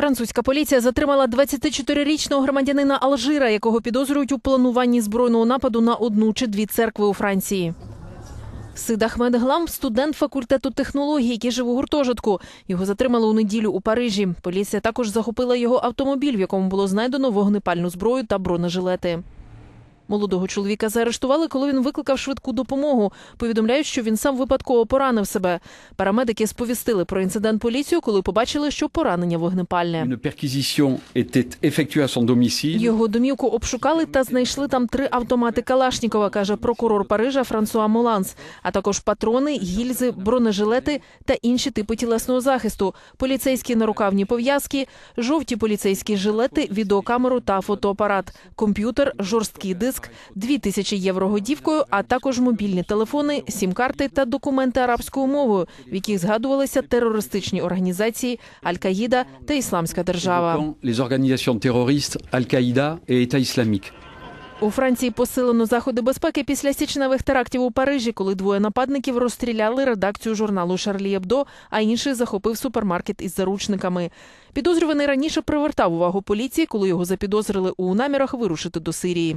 Французька поліція затримала 24-річного громадянина Алжира, якого підозрюють у плануванні збройного нападу на одну чи дві церкви у Франції. Сид Ахмед Глам – студент факультету технологій, який жив у гуртожитку. Його затримали у неділю у Парижі. Поліція також захопила його автомобіль, в якому було знайдено вогнепальну зброю та бронежилети. Молодого чоловіка заарештували, коли він викликав швидку допомогу. Повідомляють, що він сам випадково поранив себе. Парамедики сповістили про інцидент поліцію, коли побачили, що поранення вогнепальне. Його домівку обшукали та знайшли там три автомати Калашнікова, каже прокурор Парижа Франсуа Моланс, а також патрони, гільзи, бронежилети та інші типи тілесного захисту, поліцейські нарукавні пов'язки, жовті поліцейські жилети, відеокамеру та фотоапарат, комп'ютер, жорсткий диск, дві тисячі євро готівкою, а також мобільні телефони, сім-карти та документи арабською мовою, в яких згадувалися терористичні організації Аль-Каїда та Ісламська держава. Al-Qaïda et État. У Франції посилено заходи безпеки після січневих терактів у Парижі, коли двоє нападників розстріляли редакцію журналу Шарлі Ебдо, а інший захопив супермаркет із заручниками. Підозрюваний раніше привертав увагу поліції, коли його запідозрили у намірах вирушити до Сирії.